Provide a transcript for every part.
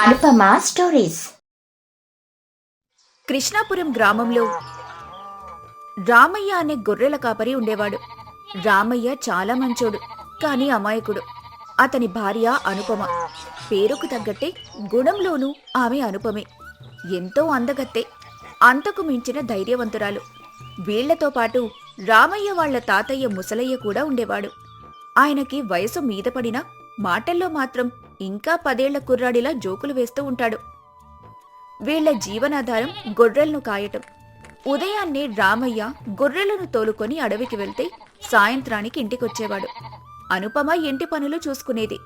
Anupama stories? Krishnapuram గ్రామంలో రామయ్య అనే గొర్రెల కాపరి ఉండేవాడు. రామయ్య చాలా మంచోడు కాని అమాయకుడు. అతని భార్య అనుపమ. పేరుకు తగ్గట్టే గుణంలోనూ ఆమె అనుపమే. ఎంతో అందగత్తే అంతకు మించిన ధైర్యవంతురాలు. వీళ్ళతో పాటు రామయ్య వాళ్ళ తాతయ్య ముసలయ్య కూడా ఉండేవాడు. ఆయనకి వయసు మీద పడినా మాటల్లో మాత్రం ఇంకా పదేళ్ళ కుర్రాడిలా జోకులు వేస్తూ ఉంటాడు. వీళ్ళ జీవనాధారం గొర్రెలను కాయటం. ఉదయాన్నే రామయ్య గొర్రెలను తోలుకొని అడవికి వెళ్తే సాయంత్రానికి ఇంటికొచ్చేవాడు. అనుపమ ఇంటి పనులు చూసుకునేది.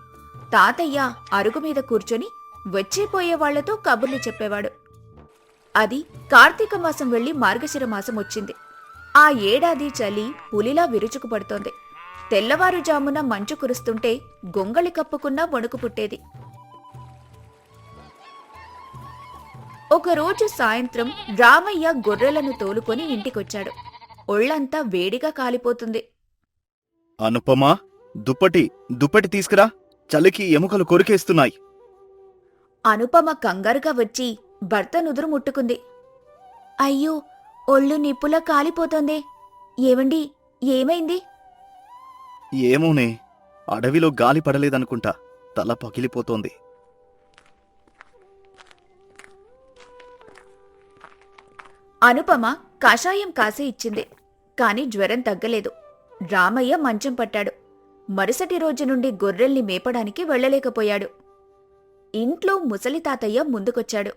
తాతయ్య అరుగు మీద కూర్చొని వచ్చిపోయే వాళ్ళతో కబుర్లు చెప్పేవాడు. అది కార్తీక మాసం వెళ్ళి మార్గశిర మాసం వచ్చింది. ఆ ఏడాది చలి పులిలా విరుచుకుపడుతోంది. తెల్లవారుజామున మంచు కురుస్తుంటే గొంగళి కప్పుకున్నా వణుకు పుట్టేది. ఒకరోజు సాయంత్రం రామయ్య గొర్రెలను తోలుకొని ఇంటికొచ్చాడు. ఒళ్ళంతా వేడిగా కాలిపోతుంది. అనుపమా దుప్పటి దుప్పటి తీసుకురా. చలికి ఎముకలు కొరికేస్తున్నాయి. అనుపమ కంగారుగా వచ్చి భర్త నుదురు ముట్టుకుంది. అయ్యో ఒళ్ళు నిప్పులా కాలిపోతోందే. ఏవండి ఏమైంది? ఏమోనే అడవిలో గాలి పడలేదనుకుంటా తల పగిలిపోతోంది. అనుపమ కషాయం కాసి ఇచ్చింది కాని జ్వరం తగ్గలేదు. రామయ్య మంచం పట్టాడు. మరుసటి రోజు నుండి గొర్రెల్ని మేపడానికి వెళ్ళలేకపోయాడు. ఇంట్లో ముసలి తాతయ్య ముందుకొచ్చాడు.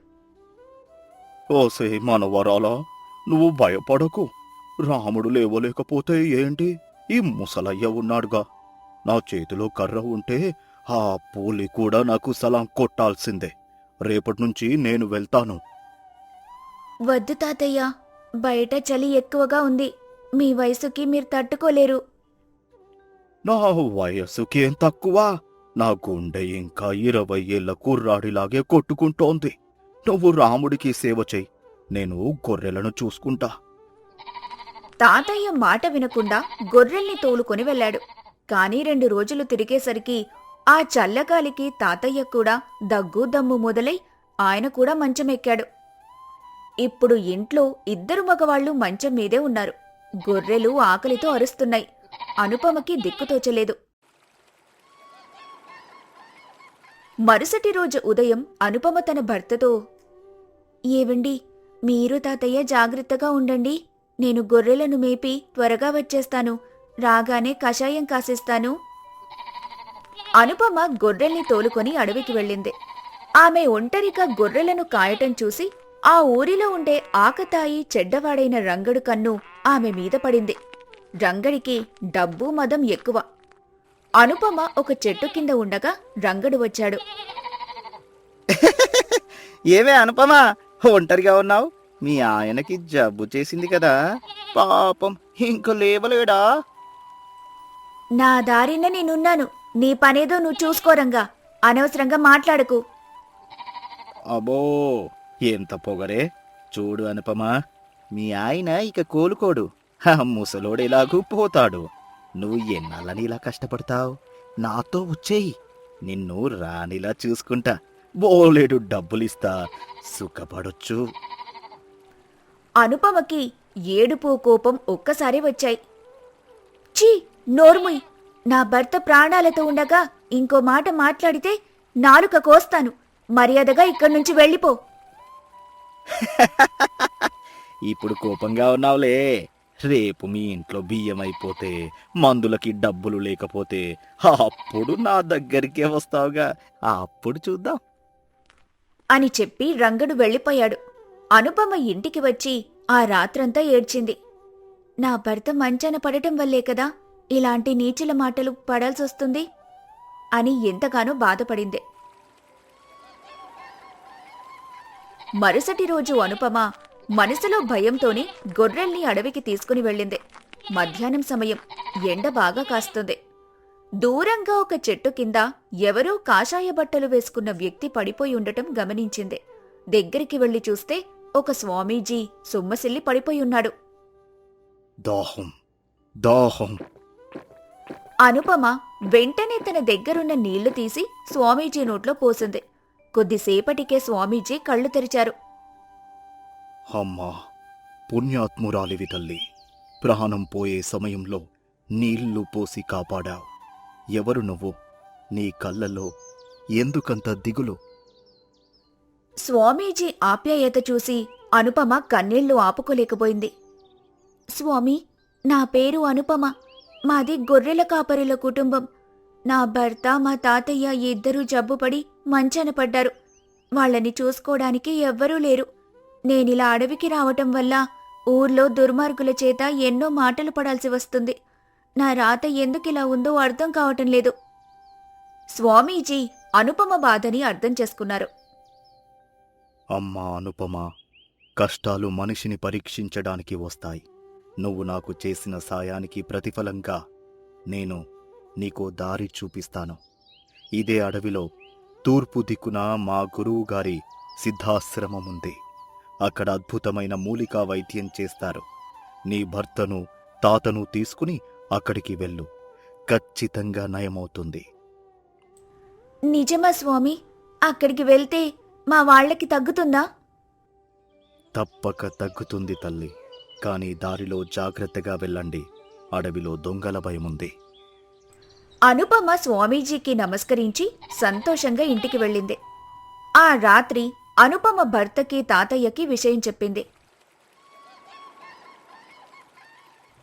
ఓసే మనవరాలా నువ్వు భయపడకు. రాముడు లేవలేకపోతే ఏంటి? ఈ ముసలయ్య ఉన్నాడుగా. నా చేతిలో కర్ర ఉంటే ఆ పూలి కూడా నాకు సలాం కొట్టాల్సిందే. రేపటి నుంచి నేను వెళ్తాను. వద్దు తాతయ్య. బయట చలి ఎక్కువగా ఉంది. మీ వయసుకి మీరు తట్టుకోలేరు. నా వయస్సుకేం తక్కువ? నా గుండె ఇంకా ఇరవై ఏళ్ళ కుర్రాడిలాగే కొట్టుకుంటోంది. నువ్వు రాముడికి సేవ చెయ్యి. నేను గొర్రెలను చూసుకుంటా. తాతయ్య మాట వినకుండా గొర్రెల్ని తోలుకొని వెళ్ళాడు. కాని రెండు రోజులు తిరిగేసరికి ఆ చల్లగాలికి తాతయ్య కూడా దగ్గు దమ్ము మొదలై ఆయన కూడా మంచమెక్కాడు. ఇప్పుడు ఇంట్లో ఇద్దరు మగవాళ్ళు మంచం మీదే ఉన్నారు. గొర్రెలు ఆకలితో అరుస్తున్నాయి. అనుపమకి దిక్కుతోచలేదు మరుసటి రోజు ఉదయం అనుపమ తన భర్తతో ఏవండి మీరు తాతయ్య జాగ్రత్తగా ఉండండి. నేను గొర్రెలను మేపి త్వరగా వచ్చేస్తాను. రాగానే కషాయం కాసేస్తాను. అనుపమ గొర్రెల్ని తోలుకొని అడవికి వెళ్ళింది. ఆమె ఒంటరిగా గొర్రెలను కాయటం చూసి ఆ ఊరిలో ఉండే ఆకతాయి చెడ్డవాడైన రంగడు కన్ను ఆమె మీద పడింది. రంగడికి డబ్బు మదం ఎక్కువ. అనుపమ ఒక చెట్టు కింద ఉండగా రంగడు వచ్చాడు. ఏమే అనుపమా ఒంటరిగా ఉన్నావు? మీ ఆయనకి జబ్బు చేసింది కదా. పాపం ఇంక లేవలేడా? నా దారిన నేనున్నాను. నీ పనేదో నువ్వు చూసుకోరంగా అనవసరంగా మాట్లాడకు. అబో ఎంత పొగరే. చూడు అనుపమా మీ ఆయన ఇక కోలుకోడు. ఆ ముసలోడెలాగూ పోతాడు. నువ్వు ఎన్నాళ్ళని ఇలా కష్టపడతావు? నాతో వచ్చేయి. నిన్ను రానిలా చూసుకుంటా. బోలేడు డబ్బులిస్తా. సుఖపడొచ్చు. అనుపమకి ఏడుపు కోపం ఒక్కసారి వచ్చాయి. చీ నోర్ముయ్ నా భర్త ప్రాణాలతో ఉండగా ఇంకో మాట మాట్లాడితే నాలుక కోస్తాను. మర్యాదగా ఇక్కడి నుంచి వెళ్ళిపో. ఇప్పుడు కోపంగా ఉన్నావులే. రేపు మీ ఇంట్లో బియ్యం అయిపోతే మందులకి డబ్బులు లేకపోతే అప్పుడు నా దగ్గరికే వస్తావుగా. అప్పుడు చూద్దాం. అని చెప్పి రంగడు వెళ్ళిపోయాడు. అనుపమ ఇంటికి వచ్చి ఆ రాత్రంతా ఏడ్చింది. నా భర్త మంచాన పడటం వల్లే కదా ఇలాంటి నీచుల మాటలు పడాల్సొస్తుంది అని ఎంతగానో బాధపడింది. మరుసటి రోజు అనుపమ మనసులో భయంతోనే గొర్రెల్ని అడవికి తీసుకుని వెళ్ళింది. మధ్యాహ్నం సమయం ఎండ బాగా కాస్తుంది. దూరంగా ఒక చెట్టు కింద ఎవరో కాషాయ బట్టలు వేసుకున్న వ్యక్తి పడిపోయి ఉండటం గమనించింది. దగ్గరికి వెళ్ళి చూస్తే ఒక స్వామీజీ సొమ్మసిల్లి పడిపోయి ఉన్నాడు దాహం దాహం. అనుపమ వెంటనే తన దగ్గరున్న నీళ్ళు తీసి స్వామీజీ నోట్లో పోసింది. కొద్దిసేపటికే స్వామీజీ కళ్ళు తెరిచారు. అమ్మా పుణ్యాత్మురాలివి తల్లి ప్రాణం పోయే సమయంలో నీళ్ళు పోసి కాపాడావు. ఎవరు నువ్వు? నీ కళ్ళల్లో ఎందుకంత దిగులు? స్వామీజీ ఆప్యాయత చూసి అనుపమ కన్నీళ్ళు ఆపుకోలేకపోయింది. స్వామి నా పేరు అనుపమ. మాది గొర్రెల కాపరుల కుటుంబం. నా భర్త మా తాతయ్య ఇద్దరూ జబ్బుపడి మంచాన పడ్డారు. వాళ్ళని చూసుకోవడానికి ఎవ్వరూ లేరు. నేనిలా అడవికి రావటం వల్ల ఊర్లో దుర్మార్గుల చేత ఎన్నో మాటలు పడాల్సి వస్తుంది. నా రాత ఎందుకిలా ఉందో అర్థం కావటం లేదు. స్వామీజీ అనుపమ బాధని అర్థం చేసుకున్నారు. అమ్మా అనుపమ కష్టాలు మనిషిని పరీక్షించడానికి వస్తాయి. నువ్వు నాకు చేసిన సాయానికి ప్రతిఫలంగా నేను నీకో దారి చూపిస్తాను. ఇదే అడవిలో తూర్పు దిక్కున మా గురువు గారి సిద్ధాశ్రమం ఉంది అక్కడ అద్భుతమైన మూలికా వైద్యం చేస్తారు. నీ భర్తను తాతను తీసుకుని అక్కడికి వెళ్ళు. ఖచ్చితంగా నయమవుతుంది. నిజమా స్వామి? అక్కడికి వెళ్తే మా వాళ్ళకి తగ్గుతుందా? తప్పక తగ్గుతుంది తల్లి కానీ దారిలో జాగ్రత్తగా వెళ్ళండి. అడవిలో దొంగల భయముంది. అనుపమ స్వామీజీకి నమస్కరించి సంతోషంగా ఇంటికి వెళ్ళింది. ఆ రాత్రి అనుపమ భర్తకి తాతయ్యకి విషయం చెప్పింది.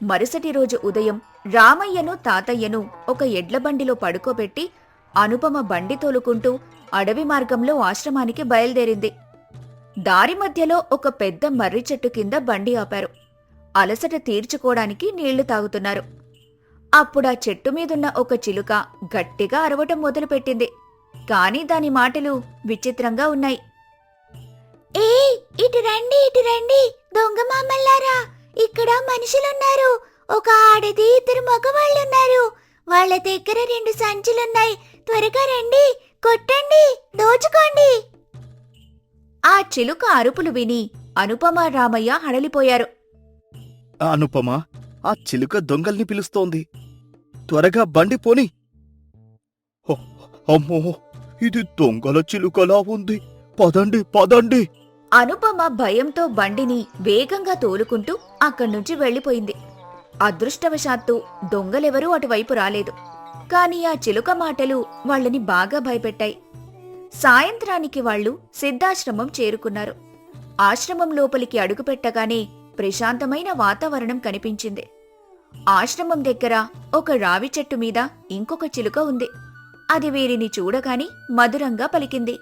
మరుసటి రోజు ఉదయం రామయ్యను తాతయ్యను ఒక ఎడ్లబండిలో పడుకోబెట్టి అనుపమ బండి తోలుకుంటూ అడవి మార్గంలో ఆశ్రమానికి బయలుదేరింది. దారి మధ్యలో ఒక పెద్ద మర్రి చెట్టు కింద బండి ఆపారు. అలసట తీర్చుకోవడానికి నీళ్ళు తాగుతున్నారు. అప్పుడా చెట్టు మీదున్న ఒక చిలుక గట్టిగా అరవటం మొదలుపెట్టింది. కాని దాని మాటలు విచిత్రంగా ఉన్నాయి. ఏ ఇటు రండి ఇటు రండి. దొంగ మామల్లారా ఇక్కడ మనుషులున్నారు. ఒక ఆడది ఇద్దరు మగవాళ్ళున్నారు. వాళ్ళ దగ్గర రెండు సంచులున్నాయి. త్వరగా రండి కొట్టండి దోచుకోండి. ఆ చిలుక అరుపులు విని అనుపమ రామయ్య హడలిపోయారు. అనుపమ ఆ చిలుక దొంగల్ని పిలుస్తోంది. త్వరగా బండి పోని. హో, అమ్మో ఇది దొంగల చిలుకలా ఉంది. పదండి పదండి. అనుపమ భయంతో బండిని వేగంగా తోలుకుంటూ అక్కడ్నుంచి వెళ్ళిపోయింది. అదృష్టవశాత్తు దొంగలెవరూ అటువైపు రాలేదు. కాని ఆ చిలుక మాటలు వాళ్ళని బాగా భయపెట్టాయి. సాయంత్రానికి వాళ్ళు సిద్ధాశ్రమం చేరుకున్నారు. ఆశ్రమం లోపలికి అడుగుపెట్టగానే ప్రశాంతమైన వాతావరణం కనిపించింది. ఆశ్రమం దగ్గర ఒక రావి చెట్టు మీద ఇంకొక చిలుక ఉంది. అది వీరిని చూడగాని మధురంగా పలికింది.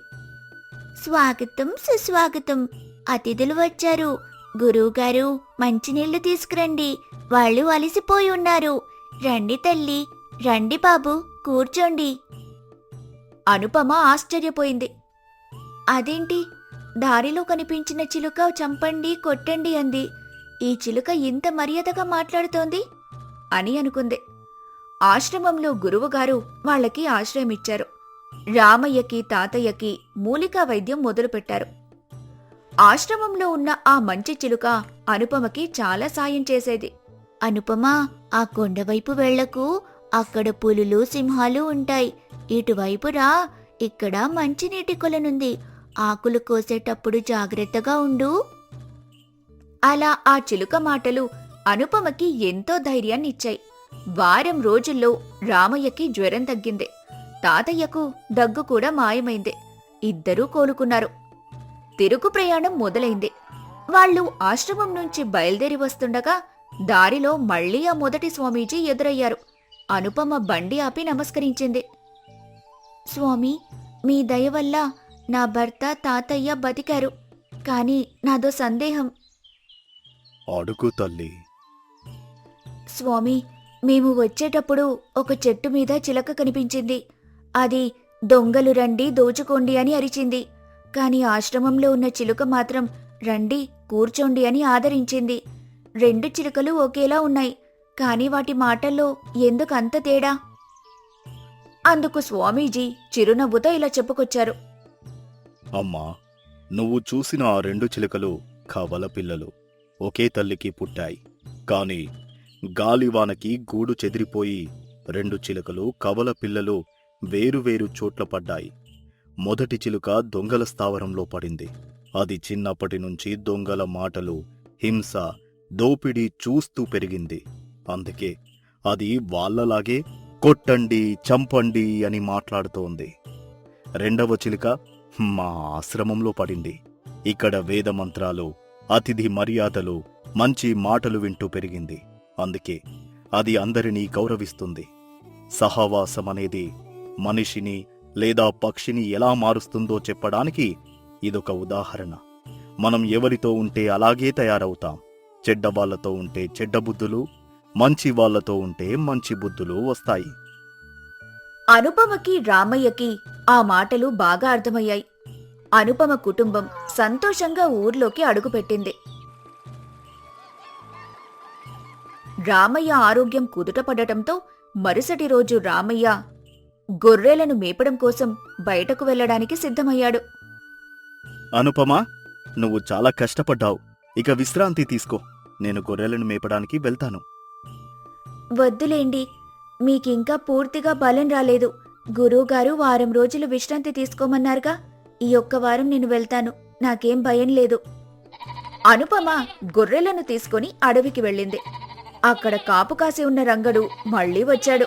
స్వాగతం సుస్వాగతం. అతిథులు వచ్చారు. గురువుగారు మంచినీళ్ళు తీసుకురండి. వాళ్ళు అలిసిపోయి ఉన్నారు. రండి తల్లి. రండి బాబు కూర్చోండి. అనుపమ ఆశ్చర్యపోయింది. అదేంటి? దారిలో కనిపించిన చిలుక చంపండి కొట్టండి అంది. ఈ చిలుక ఇంత మర్యాదగా మాట్లాడుతోంది? అని అనుకుంది. ఆశ్రమంలో గురువుగారు వాళ్ళకి ఆశ్రయమిచ్చారు. రామయ్యకి తాతయ్యకి మూలికా వైద్యం మొదలుపెట్టారు. ఆశ్రమంలో ఉన్న ఆ మంచి చిలుక అనుపమకి చాలా సాయం చేసేది. అనుపమ ఆ కొండవైపు వెళ్ళకు అక్కడ పులులు సింహాలు ఉంటాయి. ఇటువైపు రా. ఇక్కడ మంచినీటి కొలనుంది. ఆకులు కోసేటప్పుడు జాగ్రత్తగా ఉండు. అలా ఆ చిలుక మాటలు అనుపమకి ఎంతో ధైర్యాన్ని ఇచ్చాయి వారం రోజుల్లో రామయ్యకి జ్వరం తగ్గింది. తాతయ్యకు దగ్గు కూడా మాయమైంది. ఇద్దరూ కోలుకున్నారు. తిరుగు ప్రయాణం మొదలైంది. వాళ్ళు ఆశ్రమం నుంచి బయలుదేరి వస్తుండగా దారిలో మళ్ళీ ఆ మొదటి స్వామీజీ ఎదురయ్యారు. అనుపమ బండి ఆపి నమస్కరించింది. స్వామి మీ దయ వల్ల నా భర్త తాతయ్య బతికారు కానీ నాదో సందేహం. అడుగు తల్లి. స్వామి మేము వచ్చేటప్పుడు ఒక చెట్టు మీద చిలక కనిపించింది. అది దొంగలు రండి దోచుకోండి అని అరిచింది. కాని ఆశ్రమంలో ఉన్న చిలుక మాత్రం రండి కూర్చోండి అని ఆదరించింది. రెండు చిలుకలు ఒకేలా ఉన్నాయి. కాని వాటి మాటల్లో ఎందుకు అంత తేడా? అందుకు స్వామీజీ చిరునవ్వుతో ఇలా చెప్పుకొచ్చారు. అమ్మా నువ్వు చూసిన ఆ రెండు చిలుకలు కవల పిల్లలు. ఒకే తల్లికి పుట్టాయి. కాని గాలివానకి గూడు చెదిరిపోయి రెండు చిలుకలు కవల పిల్లలు వేరువేరు చోట్ల పడ్డాయి. మొదటి చిలుక దొంగల స్థావరంలో పడింది. అది చిన్నప్పటి నుంచి దొంగల మాటలు హింస దోపిడీ చూస్తూ పెరిగింది. అందుకే అది వాళ్ళలాగే కొట్టండి చంపండి అని మాట్లాడుతోంది. రెండవ చిలుక మా ఆశ్రమంలో పడింది. ఇక్కడ వేదమంత్రాలు అతిథి మర్యాదలు మంచి మాటలు వింటూ పెరిగింది. అందుకే అది అందరినీ గౌరవిస్తుంది. సహవాసం అనేది మనిషిని లేదా పక్షిని ఎలా మారుస్తుందో చెప్పడానికి ఇదొక ఉదాహరణ. మనం ఎవరితో ఉంటే అలాగే తయారవుతాం. చెడ్డవాళ్ళతో ఉంటే చెడ్డ బుద్ధులు మంచి వాళ్ళతో ఉంటే మంచి బుద్ధులు వస్తాయి. అనుపమకి రామయ్యకి ఆ మాటలు బాగా అర్థమయ్యాయి. అనుపమ కుటుంబం సంతోషంగా ఊర్లోకి అడుగుపెట్టింది. రామయ్య ఆరోగ్యం కుదుటపడటంతో మరుసటి రోజు రామయ్య గొర్రెలను మేపడం కోసం బయటకు వెళ్ళడానికి సిద్ధమయ్యాడు. అనుపమా నువ్వు చాలా కష్టపడ్డావు. ఇక విశ్రాంతి తీసుకో. నేను గొర్రెలను మేపడానికి వెళ్తాను. వద్దులేండి. మీకింకా పూర్తిగా బలం రాలేదు. గురువుగారు వారం రోజులు విశ్రాంతి తీసుకోమన్నారుగా. ఈ ఒక్క వారం నేను వెళ్తాను. నాకేం భయం లేదు. అనుపమ గొర్రెలను తీసుకుని అడవికి వెళ్ళింది. అక్కడ కాపు కాసి ఉన్న రంగడు మళ్ళీ వచ్చాడు.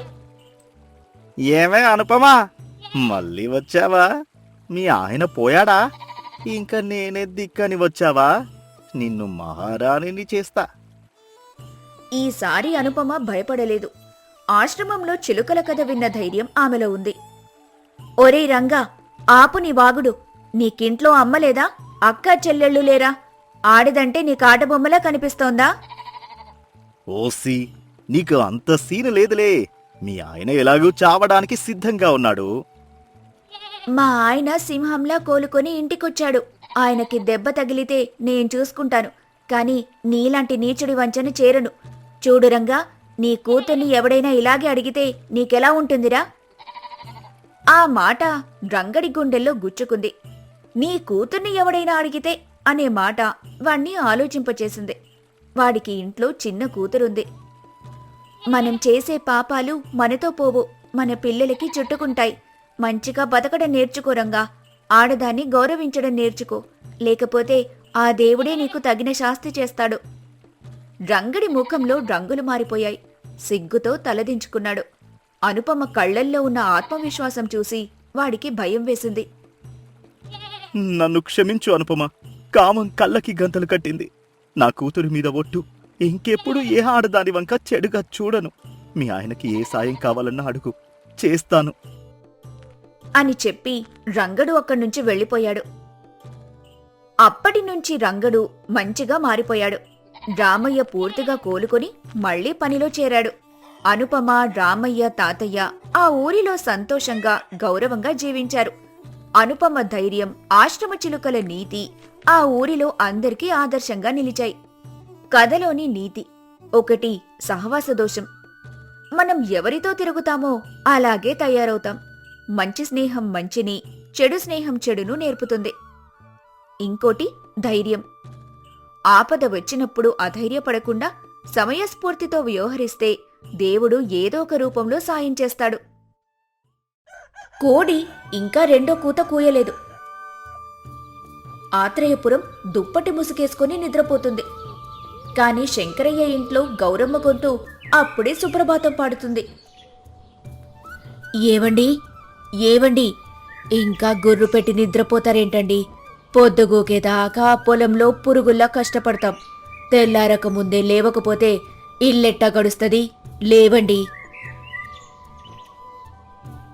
ఏమే అనుపమా? మళ్ళీ వచ్చావా? మీ ఆయన పోయాడా? ఇంకా నేనే దిక్కని వచ్చావా? నిన్ను మహారాణిని చేస్తా. ఈసారి అనుపమ భయపడలేదు. ఆశ్రమంలో చిలుకల కథ విన్న ధైర్యం ఆమెలో ఉంది. ఒరే రంగా ఆపు నీ వాగుడు. నీకింట్లో అమ్మలేదా అక్క చెల్లెళ్ళు లేరా? ఆడిదంటే నీ కాటబొమ్మలా కనిపిస్తోందా? ఓసి నీకు అంత సీను లేదులే. మీ ఆయన ఎలాగూ చావడానికి సిద్ధంగా ఉన్నాడు. మా ఆయన సింహంలా కోలుకొని ఇంటికొచ్చాడు. ఆయనకి దెబ్బ తగిలితే నేను చూసుకుంటాను. కాని నీలాంటి నీచుడి వంచన చేరను. చూడు రంగా నీ కూతుర్ని ఎవడైనా ఇలాగే అడిగితే నీకెలా ఉంటుందిరా? ఆ మాట రంగడి గుండెల్లో గుచ్చుకుంది. నీ కూతుర్ని ఎవడైనా అడిగితే అనే మాట వాణ్ణి ఆలోచింపచేసింది. వాడికి ఇంట్లో చిన్న కూతురుంది. మనం చేసే పాపాలు మనతో పోవు మన పిల్లలకి చుట్టుకుంటాయి. మంచిగా బతకడం నేర్చుకోరంగా ఆడదాన్ని గౌరవించడం నేర్చుకో. లేకపోతే ఆ దేవుడే నీకు తగిన శాస్తి చేస్తాడు. రంగడి ముఖంలో రంగులు మారిపోయాయి. సిగ్గుతో తలదించుకున్నాడు. అనుపమ కళ్ళల్లో ఉన్న ఆత్మవిశ్వాసం చూసి వాడికి భయం వేసింది. నన్ను క్షమించు అనుపమ. కామం కళ్ళకి గంతలు కట్టింది. నా కూతురి మీద ఒట్టు. ఇంకెప్పుడు ఏ ఆడదాని వంక చెడుగా చూడను. మీ ఆయనకి ఏ సాయం కావాలన్నా అడుగు. చేస్తాను. అని చెప్పి రంగడు అక్కడి నుంచి వెళ్ళిపోయాడు. అప్పటి నుంచి రంగడు మంచిగా మారిపోయాడు. రామయ్య పూర్తిగా కోలుకొని మళ్ళీ పనిలో చేరాడు. అనుపమ రామయ్య తాతయ్య ఆ ఊరిలో సంతోషంగా గౌరవంగా జీవించారు. అనుపమ ధైర్యం ఆశ్రమ చిలుకల నీతి ఆ ఊరిలో అందరికీ ఆదర్శంగా నిలిచాయి. కథలోని నీతి ఒకటి సహవాస దోషం. మనం ఎవరితో తిరుగుతామో అలాగే తయారవుతాం. మంచి స్నేహం మంచిని చెడు స్నేహం చెడును నేర్పుతుంది. ఇంకోటి ధైర్యం. ఆపద వచ్చినప్పుడు అధైర్యపడకుండా సమయస్ఫూర్తితో వ్యవహరిస్తే దేవుడు ఏదో ఒక రూపంలో సాయం చేస్తాడు. కోడి ఇంకా రెండో కూత కూయలేదు. ఆత్రేయపురం దుప్పటి ముసుగేసుకుని నిద్రపోతుంది. కాని శంకరయ్య ఇంట్లో గౌరమ్మ గొంతు అప్పుడే సుప్రభాతం పాడుతుంది. ఏవండి? ఏవండి? ఇంకా గుర్రు పెట్టి నిద్రపోతారేంటండి? పొద్దుగూకేదాకా పొలంలో పురుగుల్లా కష్టపడతాం. తెల్లారక ముందే లేవకపోతే ఇల్లెట్టా గడుస్తుంది. లేవండి.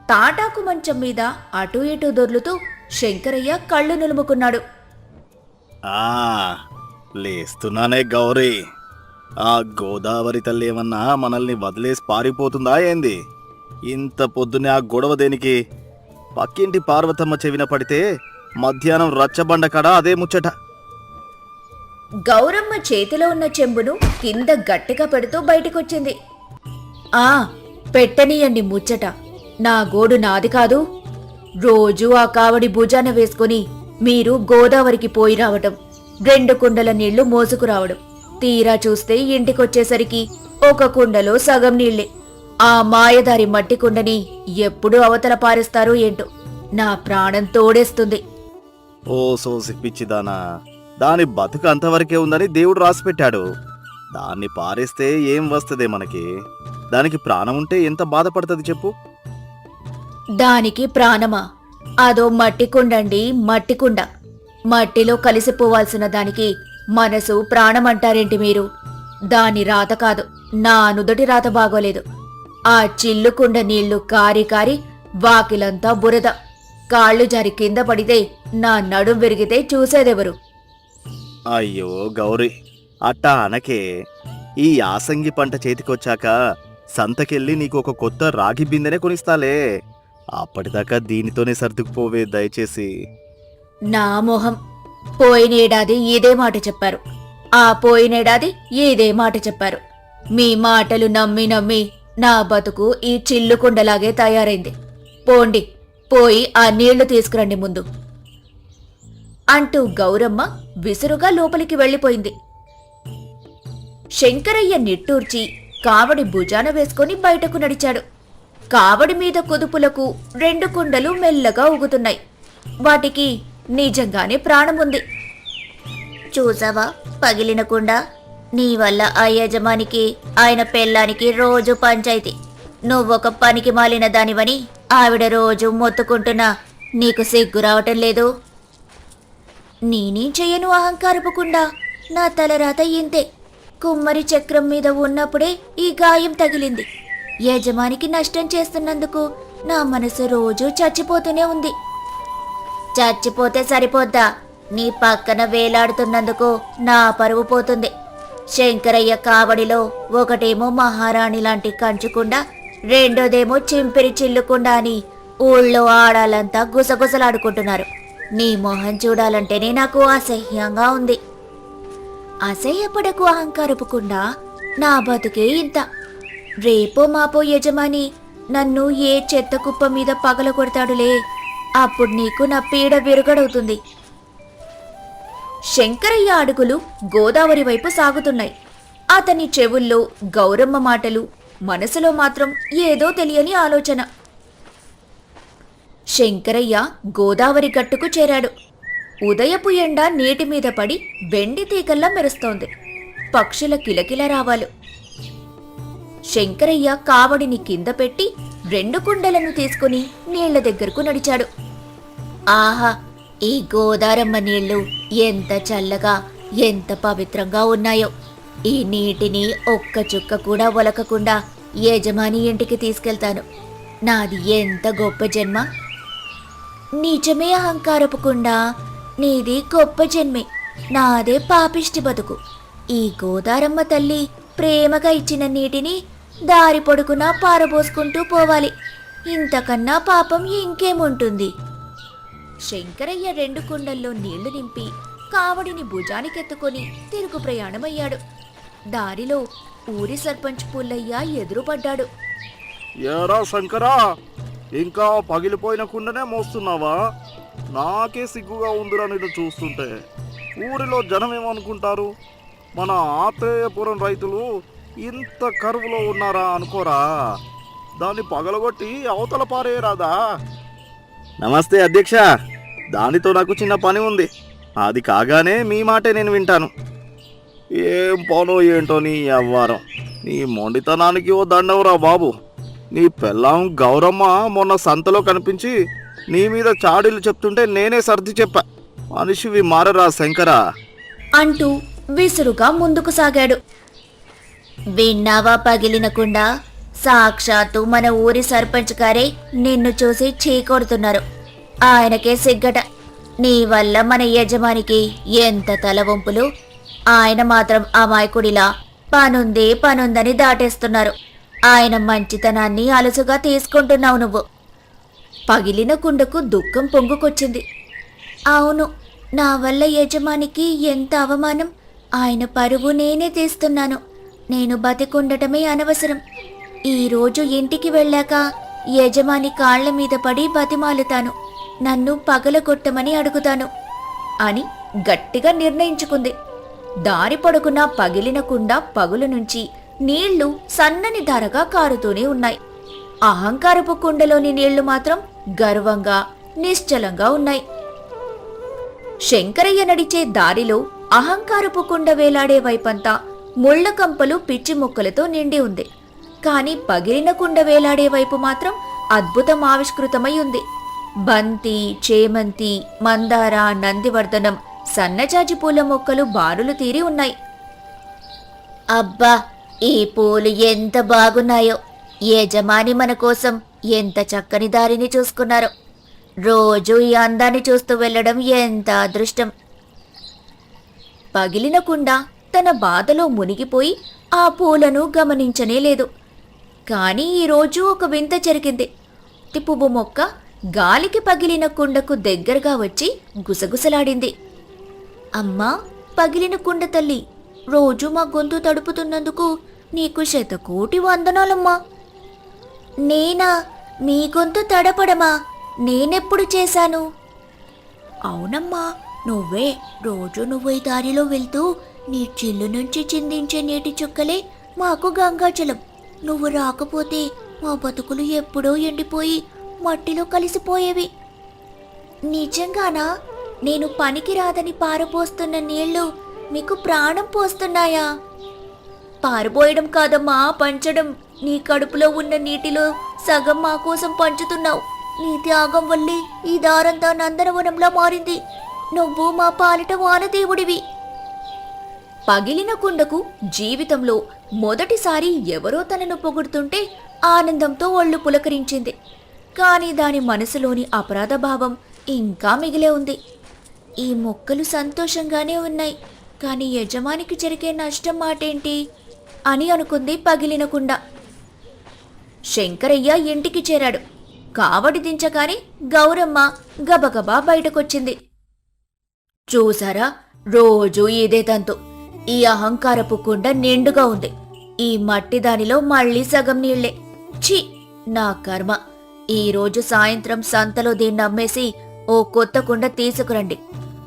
తాటాకు మంచం మీద అటూ ఇటూ దొర్లుతూ శంకరయ్య కళ్ళు నులుముకున్నాడు. ఆ లేస్తున్నానే గౌరీ. ఆ గోదావరి తల్లి ఏమన్నా మనల్ని వదిలేసి పారిపోతుందా ఏంది? ఇంత పొద్దునే ఆ గొడవ దేనికి? పక్కింటి పార్వతమ్మ చెవిన పడితే మధ్యాహ్నం రచ్చబండ కడ అదే ముచ్చట. గౌరమ్మ చేతిలో ఉన్న చెంబును కింద గట్టిగా పెడుతూ బయటికొచ్చింది. ఆ పెట్టనీయండి ముచ్చట. నా గోడు నాది కాదు. రోజూ ఆ కావడి భుజాన వేసుకుని మీరు గోదావరికి పోయి రావటం రెండు కుండల నీళ్ళు మోసుకురావడం తీరా చూస్తే ఇంటికొచ్చేసరికి ఒక కుండలో సగం నీళ్ళే ఆ మాయదారి మట్టి కుండని ఎప్పుడు అవతల పారేస్తారో ఏంటో నా ప్రాణం తోడేస్తుంది. ఓ సోసి దాని బతుకు అంతవరకే ఉందని దేవుడు రాసిపెట్టాడు. దాన్ని పారేస్తే ఏం వస్తుంది మనకి? దానికి ప్రాణం ఉంటే ఎంత బాధపడుతుంది చెప్పు. దానికి ప్రాణమా? అదో మట్టి కుండండి మట్టి కుండ. మట్టిలో కలిసిపోవాల్సిన దానికి మనసు ప్రాణం అంటారేంటి మీరు? దాని రాత కాదు నా నుదటి రాత బాగోలేదు. ఆ చిల్లుకుండ నీళ్ళు కారి కారి వాకిలంతా బురద. కాళ్ళు జారి కింద పడితే నా నడుం విరిగితే చూసేదెవరు? అయ్యో గౌరీ అట్టా అనకే. ఈ యాసంగి పంట చేతికొచ్చాక సంతకెళ్ళి నీకు ఒక కొత్త రాగి బిందెనే కొనిస్తాలే. అప్పటిదాకా దీనితోనే సర్దుకుపోవే దయచేసి. నా మొహం పోయినేడాది ఇదే మాట చెప్పారు. ఆ పోయినేడాది ఇదే మాట చెప్పారు. మీ మాటలు నమ్మి నమ్మి నా బతుకు ఈ చిల్లుకుండలాగే తయారైంది. పోండి. పోయి ఆ నీళ్ళు తీసుకురండి ముందు అంటూ గౌరమ్మ విసురుగా లోపలికి వెళ్ళిపోయింది. శంకరయ్య నిట్టూర్చి కావడి భుజాన వేసుకొని బయటకు నడిచాడు. కావడి మీద కుదుపులకు రెండు కుండలు మెల్లగా ఊగుతున్నాయి. వాటికి నిజంగానే ప్రాణముంది. చూసావా? పగిలిన కుండ. నీ వల్ల ఆ యజమానికి ఆయన పెళ్ళానికి రోజు పంచాయితీ. నువ్వొక పనికి మాలిన దానివని ఆవిడ రోజు మొత్తుకుంటున్నా. నీకు సిగ్గు రావటం లేదు. నేనేం చెయ్యను అహంకారపుకుండా? నా తలరాత ఇంతే. కుమ్మరి చక్రం మీద ఉన్నప్పుడే ఈ గాయం తగిలింది. యజమానికి నష్టం చేస్తున్నందుకు నా మనసు రోజు చచ్చిపోతూనే ఉంది. చచ్చిపోతే సరిపోద్దా? నీ పక్కన వేలాడుతున్నందుకు నా పరువు పోతుంది. శంకరయ్య కావడిలో ఒకటేమో మహారాణి లాంటి కంచుకుండా రెండోదేమో చింపిరి చిల్లుకుండా అని ఊళ్ళో ఆడాలంతా గుసగుసలాడుకుంటున్నారు. నీ మొహం చూడాలంటేనే నాకు అసహ్యంగా ఉంది. అసహ్యపడకు అహంకారపుకుండా నా బతుకే ఇంత. రేపో మాపో యజమాని నన్ను ఏ చెత్త కుప్ప మీద పగల కొడతాడులే అప్పుడు నీకు నా పీడ విరుగడవుతుంది. శంకరయ్య అడుగులు గోదావరి వైపు సాగుతున్నాయి. అతని చెవుల్లో గౌరమ్మ మాటలు మనసులో మాత్రం ఏదో తెలియని ఆలోచన. శంకరయ్య గోదావరి గట్టుకు చేరాడు. ఉదయపు ఎండ నీటి మీద పడి వెండి తీగల్లా మెరుస్తోంది. పక్షుల కిలకిల రావాలు. శంకరయ్య కావడిని కింద పెట్టి రెండు కుండలను తీసుకుని నీళ్ళ దగ్గరకు నడిచాడు. ఆహా ఈ గోదారమ్మ నీళ్ళు ఎంత చల్లగా ఎంత పవిత్రంగా ఉన్నాయో. ఈ నీటిని ఒక్క చుక్క కూడా ఒలకకుండా యజమాని ఇంటికి తీసుకెళ్తాను. నాది ఎంత గొప్ప జన్మ. నిజమే అహంకారపుకుండా నీది గొప్ప జన్మే. నాదే పాపిష్టి బతుకు. ఈ గోదారమ్మ తల్లి ప్రేమగా ఇచ్చిన నీటిని దారి పొడుగునా పారబోసుకుంటూ పోవాలి. ఇంతకన్నా పాపం ఇంకేముంటుంది? శంకరయ్య రెండు కుండల్లో నీళ్ళు నింపి కావడిని భుజానికెత్తుకొని తిరుగు ప్రయాణమయ్యాడు. దారిలో ఊరి సర్పంచ్ పుల్లయ్య ఎదురుపడ్డాడు. ఏరా శంకరా ఇంకా పగిలిపోయిన కుండనే మోస్తున్నావా? నాకే సిగ్గుగా ఉందిరా నిన్ను చూస్తుంటే. ఊరిలో జనం ఏమనుకుంటారు మన ఆత్రేయపురం రైతులు ఇంత కరువులో ఉన్నారా అనుకోరా? దాన్ని పగలగొట్టి అవతల పారేయరాదా? నమస్తే అధ్యక్ష. దానితో నాకు చిన్న పని ఉంది. అది కాగానే మీ మాటే నేను వింటాను. ఏం పను ఏంటో నీ అవ్వారం నీ మొండితనానికి ఓ దండవరా బాబు. నీ పెళ్ళాం గౌరమ్మ మొన్న సంతలో కనిపించి నీ మీద చాడీలు చెప్తుంటే నేనే సర్ది చెప్పా. మనిషివి మారరా శంకరా. అంటూ విసురుగా ముందుకు సాగాడు. విన్నావా పగిలినకుండా? సాక్షాత్తు మన ఊరి సర్పంచ్ గారే నిన్ను చూసి చీకొడుతున్నారు ఆయనకే సిగ్గట. నీ వల్ల మన యజమానికి ఎంత తలవంపులు? ఆయన మాత్రం అమాయకుడిలా. పనుంది పనుందని దాటేస్తున్నారు. ఆయన మంచితనాన్ని అలసుగా తీసుకుంటున్నావు నువ్వు. పగిలిన కుండకు దుఃఖం పొంగుకొచ్చింది. అవును నా వల్ల యజమానికి ఎంత అవమానం? ఆయన పరువు నేనే తీస్తున్నాను. నేను బతికుండటమే అనవసరం. ఈరోజు ఇంటికి వెళ్ళాక యజమాని కాళ్ళ మీద పడి బతిమాలుతాను. నన్ను పగలగొట్టమని అడుగుతాను. అని గట్టిగా నిర్ణయించుకుంది. దారి పొడుగున పగిలిన కుండ పగులు నుంచి నీళ్ళు సన్నని ధరగా కారుతూనే ఉన్నాయి. అహంకారపు కుండలోని నీళ్ళు మాత్రం గర్వంగా నిశ్చలంగా ఉన్నాయి. శంకరయ్య నడిచే దారిలో అహంకారపు కుండ వేలాడే వైపంతా ముళ్ళ కంపలు పిచ్చి మొక్కలతో నిండి ఉంది. కాని పగిలిన కుండ వేలాడే వైపు మాత్రం అద్భుతం ఆవిష్కృతమై ఉంది. బంతి చేమంతి మందార నందివర్ధనం సన్నజాజి పూల మొక్కలు బారులు తీరి ఉన్నాయి. అబ్బా ఈ పూలు ఎంత బాగున్నాయో. యజమాని మన కోసం ఎంత చక్కని దారిని చూసుకున్నారో. రోజు ఈ అందాన్ని చూస్తూ వెళ్ళడం ఎంత అదృష్టం. పగిలిన కుండ తన బాధలో మునిగిపోయి ఆ పూలను గమనించనే లేదు. కానీ ఈరోజు ఒక వింత జరిగింది. పువ్వు మొక్క గాలికి పగిలిన కుండకు దగ్గరగా వచ్చి గుసగుసలాడింది. అమ్మా పగిలిన కుండ తల్లి రోజు మా గొంతు తడుపుతున్నందుకు నీకు శతకోటి వందనాలమ్మా. నేనా మీ గొంతు తడపడమా? నేనెప్పుడు చేశాను? అవునమ్మా నువ్వే రోజు నువ్వు ఈ దారిలో వెళ్తూ నీ చిల్లు నుంచి చిందించే నీటి చుక్కలే మాకు గంగాజలం. నువ్వు రాకపోతే మా బతుకులు ఎప్పుడో ఎండిపోయి మట్టిలో కలిసిపోయేవి. నిజంగానా? నేను పనికిరాదని పారపోస్తున్న నీళ్ళు మీకు ప్రాణం పోస్తున్నాయా? పారబోయడం కాదమ్మా పంచడం. నీ కడుపులో ఉన్న నీటిలో సగం మా కోసం పంచుతున్నావు. నీ త్యాగం వల్లే ఈ దారంతా నందనవనంలా మారింది. నువ్వు మా పాలిట వానదేవుడివి. పగిలిన కుండకు జీవితంలో మొదటిసారి ఎవరో తనను పొగుడుతుంటే ఆనందంతో ఒళ్ళు పులకరించింది. కానీ దాని మనసులోని అపరాధ భావం ఇంకా మిగిలే ఉంది. ఈ మొక్కలు సంతోషంగానే ఉన్నాయి కానీ యజమానికి జరిగే నష్టం మాటేంటి? అని అనుకుంది పగిలిన కుండ శంకరయ్య ఇంటికి చేరాడు. కావడి దించగానే గౌరమ్మ గబగబా బయటకొచ్చింది. చూసారా రోజూ ఇదే తంతు. ఈ అహంకారపు కుండ నిండుగా ఉంది. ఈ మట్టి దానిలో మళ్ళీ సగం నీళ్ళే ఛీ! నా కర్మ. ఈరోజు సాయంత్రం సంతలో దీన్ని అమ్మేసి ఓ కొత్త కుండ తీసుకురండి.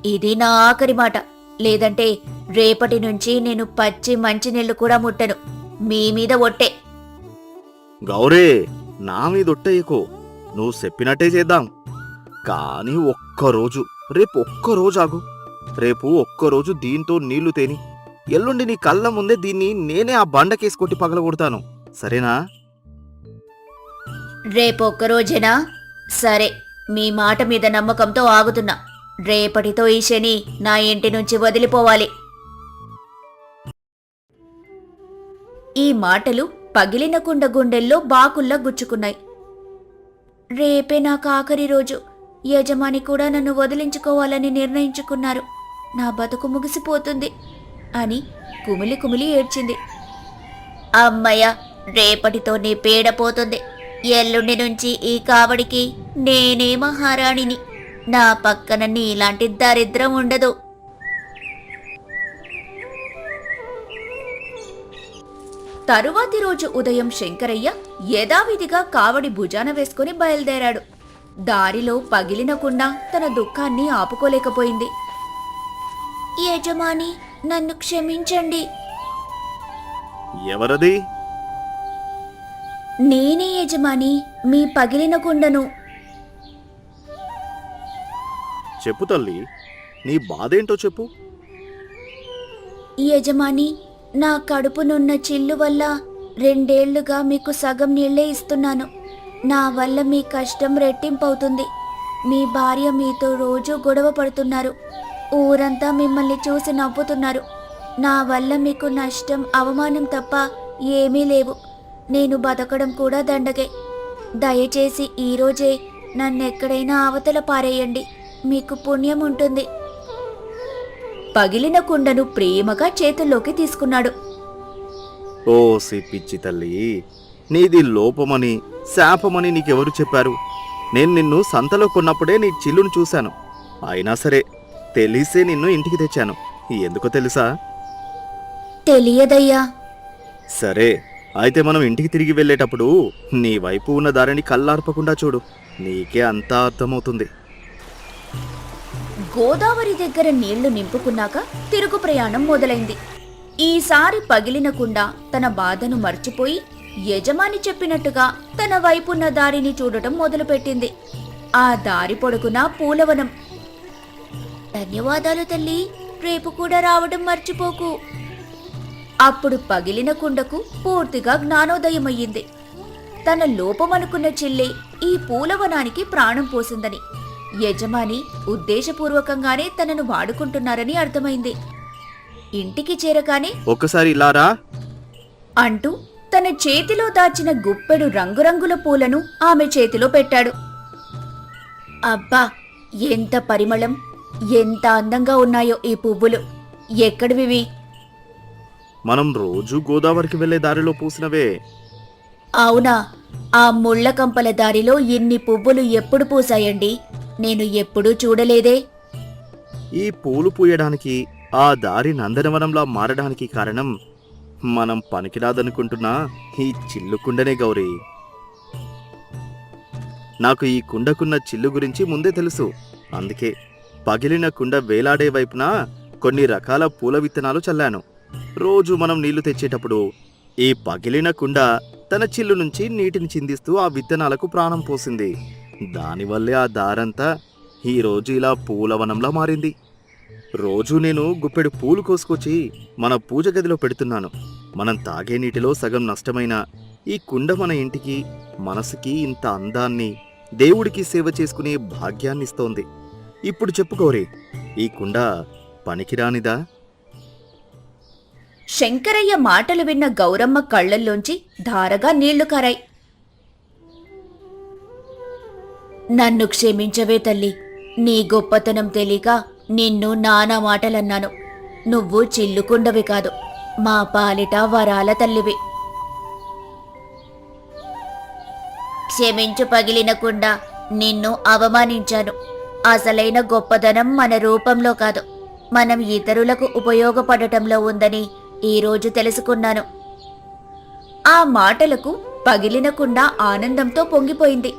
ఇది నా ఆఖరి మాట. లేదంటే రేపటి నుంచి నేను పచ్చి మంచినీళ్ళు కూడా ముట్టను. మీ మీద ఒట్టే. గౌరీ నా మీద ఒట్టేయకు నువ్వు చెప్పినట్టే చేద్దాం. కానీ ఒక్కరోజు రేపు ఒక్కరోజు ఆగు. రేపు ఒక్కరోజు దీంతో నీళ్ళు తేని. ఎల్లుండి నీ కళ్ళ ముందే దీన్ని నేనే ఆ బండకేసి కొట్టి పగలగొడతాను. సరేనా? రేపొక్కరోజేనా? సరే మీ మాట మీద నమ్మకంతో ఆగుతున్నా. రేపటితో ఈ శని నా ఇంటి నుంచి వదిలిపోవాలి. ఈ మాటలు పగిలిన కుండ గుండెల్లో బాకుల్లా గుచ్చుకున్నాయి. రేపే నాకు ఆఖరి రోజు. యజమాని కూడా నన్ను వదిలించుకోవాలని నిర్ణయించుకున్నారు. నా బతుకు ముగిసిపోతుంది అని కుమిలి కుమిలి ఏడ్చింది. అమ్మయ్య రేపటితో నీ పీడ పోతుంది. ఎల్లుండి నుంచి ఈ కావడికి నేనే మహారాణిని. నా పక్కన నీలాంటి దరిద్రం ఉండదు. తరువాతి రోజు ఉదయం శంకరయ్య యథావిధిగా కావడి భుజాన వేసుకుని బయలుదేరాడు. దారిలో పగిలినకుండా తన దుఃఖాన్ని ఆపుకోలేకపోయింది. యజమాని నన్ను క్షమించండి. ఎవరది? నేనే యజమాని మీ పగిలిన కుండను చెప్పు తల్లి నీ బాధేంటో చెప్పు. యజమాని నా కడుపునున్న చిల్లు వల్ల రెండేళ్ళుగా మీకు సగం నీళ్ళే ఇస్తున్నాను. నా వల్ల మీ కష్టం రెట్టింపవుతుంది. మీ భార్య మీతో రోజు గొడవ పడుతున్నారు. ఊరంతా మిమ్మల్ని చూసి నవ్వుతున్నారు. నా వల్ల మీకు నష్టం అవమానం తప్ప ఏమీ లేవు. నేను బతకడం కూడా దండగే దయచేసి ఈరోజే నన్నెక్కడైనా అవతల పారేయండి. మీకు పుణ్యం ఉంటుంది. పగిలిన కుండను ప్రేమగా చేతుల్లోకి తీసుకున్నాడు. ఓ సి పిచ్చి తల్లి నీది లోపమని శాపమని నీకెవరు చెప్పారు? నేను నిన్ను సంతలో కొన్నప్పుడే నీ చిల్లును చూశాను. అయినా సరే తెలిసే నిన్ను ఇంటికి తెచ్చాను. ఎందుకో తెలుసా? తెలియదయ్యా. సరే అయితే మనం ఇంటికి తిరిగి వెళ్ళేటప్పుడు నీ వైపు ఉన్న దారిని కళ్ళార్పకుండా చూడు. నీకే అంతా అర్థమవుతుంది. గోదావరి దగ్గర నీళ్ళు నింపుకున్నాక తిరుగు ప్రయాణం మొదలైంది. ఈసారి పగిలిన కుండ తన బాధను మర్చిపోయి యజమాని చెప్పినట్టుగా తన వైపున్న దారిని చూడటం మొదలుపెట్టింది. ఆ దారి పొడుగున పూలవనం. ధన్యవాదాలు తల్లి రేపు కూడా రావడం మర్చిపోకు. అప్పుడు పగిలిన కుండకు పూర్తిగా జ్ఞానోదయమయ్యింది. తన లోపమనుకున్న చెల్లె ఈ పూలవనానికి ప్రాణం పోసిందని యజమాని ఉద్దేశపూర్వకంగానే తనను వాడుకుంటున్నారని అర్థమైంది. ఇంటికి చేరగానే ఒక్కసారి ఇలారా అంటూ తన చేతిలో దాచిన గుప్పెడు రంగురంగుల పూలను ఆమె చేతిలో పెట్టాడు. అబ్బా ఎంత పరిమళం ఎంత అందంగా ఉన్నాయో ఈ పువ్వులు. ఎక్కడివివి మనం రోజు గోదావరికి వెళ్ళే దారిలో పూసినవే. అవునా? ఆ ముళ్ళకంపల దారిలో ఇన్ని పువ్వులు ఎప్పుడు పూసాయండి నేను ఎప్పుడూ చూడలేదే. ఈ పూలు పూయడానికి ఆ దారి నందనవనంలా మారడానికి కారణం మనం పనికిరాదనుకుంటున్నా ఈ చిల్లు కుండనే గౌరీ. నాకు ఈ కుండకున్న చిల్లు గురించి ముందే తెలుసు. అందుకే పగిలిన కుండ వేలాడే వైపున కొన్ని రకాల పూల విత్తనాలు చల్లాను. రోజు మనం నీళ్ళు తెచ్చేటప్పుడు ఈ పగిలిన కుండ తన చిల్లు నుంచి నీటిని చిందిస్తూ ఆ విత్తనాలకు ప్రాణం పోసింది. దానివల్లే ఆ దారంతా ఈరోజు ఇలా పూలవనంలా మారింది. రోజు నేను గుప్పెడు పూలు కోసుకొచ్చి మన పూజ గదిలో పెడుతున్నాను. మనం తాగే నీటిలో సగం నష్టమైన ఈ కుండ మన ఇంటికి మనసుకి ఇంత అందాన్ని దేవుడికి సేవ చేసుకునే భాగ్యాన్ని ఇస్తోంది ఇప్పుడు చెప్పుకోరే ఈ కుండ పనికిరానిదా? శంకరయ్య మాటలు విన్న గౌరమ్మ కళ్ళల్లోంచి ధారగా నీళ్ళు కారాయి. నన్ను క్షమించవే తల్లి నీ గొప్పతనం తెలియక నిన్ను నానా మాటలన్నాను. నువ్వు చిల్లుకుండవి కాదు మా పాలిట వరాల తల్లివి. క్షమించు పగిలినకుండా నిన్ను అవమానించాను. అసలైన గొప్పదనం మన రూపంలో కాదు మనం ఇతరులకు ఉపయోగపడటంలో ఉందని ఈరోజు తెలుసుకున్నాను. ఆ మాటలకు పగిలినకుండా ఆనందంతో పొంగిపోయింది.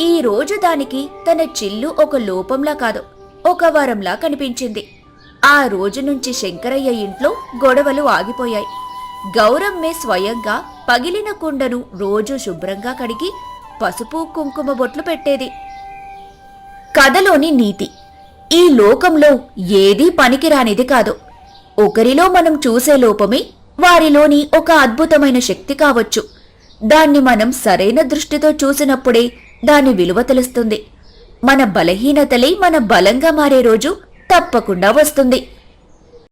ఈ రోజు దానికి తన చిల్లు ఒక లోపంలా కాదు ఒక వరంలా కనిపించింది. ఆ రోజు నుంచి శంకరయ్య ఇంట్లో గొడవలు ఆగిపోయాయి. గౌరమ్మే స్వయంగా పగిలిన కుండను రోజు శుభ్రంగా కడిగి పసుపు కుంకుమ బొట్లు పెట్టేది. కథలోని నీతి ఈ లోకంలో ఏదీ పనికిరానిది కాదు. ఒకరిలో మనం చూసే లోపమే వారిలోని ఒక అద్భుతమైన శక్తి కావచ్చు. దాన్ని మనం సరైన దృష్టితో చూసినప్పుడే దాని విలువ తెలుస్తుంది. మన బలహీనతలే మన బలంగా మారే రోజు తప్పకుండా వస్తుంది.